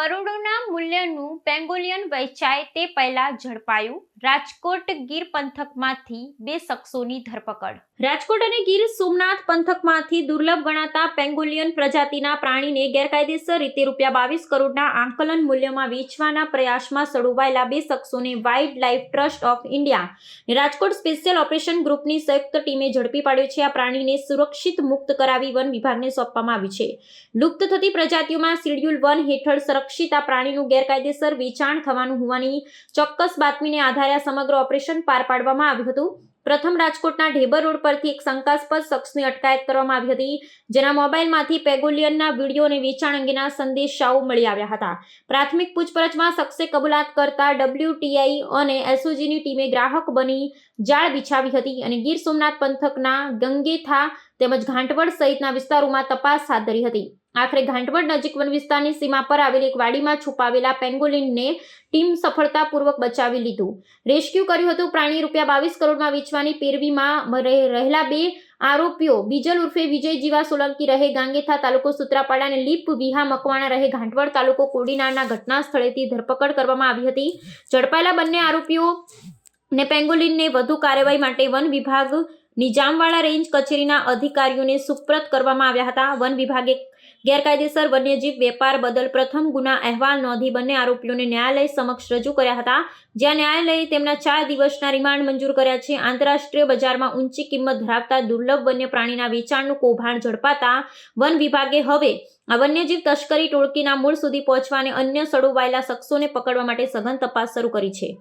કરોડોના મૂલ્યનું પેંગોલિયન વેચાય તે પહેલા ઝડપાયું રાજકોટ ગીર પંથકમાંથી બે શખ્સોની ધરપકડ. રાજકોટ અને ગીર સોમનાથ પંથકમાંથી દુર્લભ ગણાતા પેંગોલિયન પ્રજાતિના પ્રાણીને ગેરકાયદેસર રીતે રૂપિયા બાવીસ કરોડના આંકલન મૂલ્યમાં વેચવાના પ્રયાસમાં સડોવાયેલા બે શખ્સોને wildlife trust of India Rajkot special operation ગ્રુપની સંયુક્ત ટીમે ઝડપી પાડ્યો છે. આ પ્રાણીને સુરક્ષિત મુક્ત કરાવી વન વિભાગને સોંપવામાં આવી છે. લુપ્ત થતી પ્રજાતિઓમાં શિડ્યુલ વન હેઠળ સંરક્ષિત આ પ્રાણીનું ગેરકાયદેસર વેચાણ થવાનું હોવાની ચોક્કસ બાતમીને આધારે આ સમગ્ર ઓપરેશન પાર પાડવામાં આવ્યું હતું. પ્રથમ રાજકોટના ઢેબર રોડ પરથી એક શંકાસ્પદ શખ્સની અટકાયત કરવામાં આવી હતી, જેના મોબાઈલમાંથી પેગોલિયનના વીડિયો અને વેચાણ અંગેના સંદેશાઓ મળી આવ્યા હતા. પ્રાથમિક પૂછપરછમાં શખ્સે કબૂલાત કરતા ડબલ્યુટીઆઈ અને એસઓજીની ટીમે ગ્રાહક બની જાળ બિછાવી હતી અને ગીર સોમનાથ પંથકના ગંગેથા તેમજ ઘાંટવડ સહિતના વિસ્તારોમાં તપાસ હાથ ધરી હતી. આખરે ઘાંટવડ નજીક વન વિસ્તારની સીમા પર આવેલી એક વાડીમાં છુપાવેલા પેંગોલિનને ટીમ સફળતાપૂર્વક બચાવી લીધું. રેસ્ક્યુ કર્યું હતું, પ્રાણી રૂપિયા બાવીસ કરોડમાં વેચવાની પેરવીમાં રહે- રહેલા બે આરોપીઓ બીજલ ઉર્ફે વિજય જીવા સોલંકી રહે, ગાંગેથા તાલુકો સુત્રાપાડા અને લીપ વિહા મકવાણા રહે, ઘાંટવડ તાલુકો કોડીનારના ઘટના સ્થળેથી ધરપકડ કરવામાં આવી હતી. ઝડપાયેલા બંને આરોપીઓ ને પેંગોલિનને વધુ કાર્યવાહી માટે વન વિભાગ નિજામવાડા રેન્જ કચેરીના અધિકારીઓને સુપ્રત કરવામાં આવ્યા હતા. વન વિભાગે ગેરકાયદેસર વન્યજીવ વેપાર બદલ પ્રથમ ગુના અહેવાલ નોંધી બંને આરોપીઓને ન્યાયાલય સમક્ષ રજૂ કર્યા હતા. જ્યાં ન્યાયાલયે તેમના ચાર દિવસના રિમાન્ડ મંજૂર કર્યા છે. આંતરરાષ્ટ્રીય બજારમાં ઊંચી કિંમત ધરાવતા દુર્લભ વન્ય પ્રાણીના વેચાણનું કૌભાંડ ઝડપાતા વન વિભાગે હવે આ વન્યજીવ તસ્કરી ટોળકીના મૂળ સુધી પહોંચવા અને અન્ય સડોવાયેલા શખ્સોને પકડવા માટે સઘન તપાસ શરૂ કરી છે.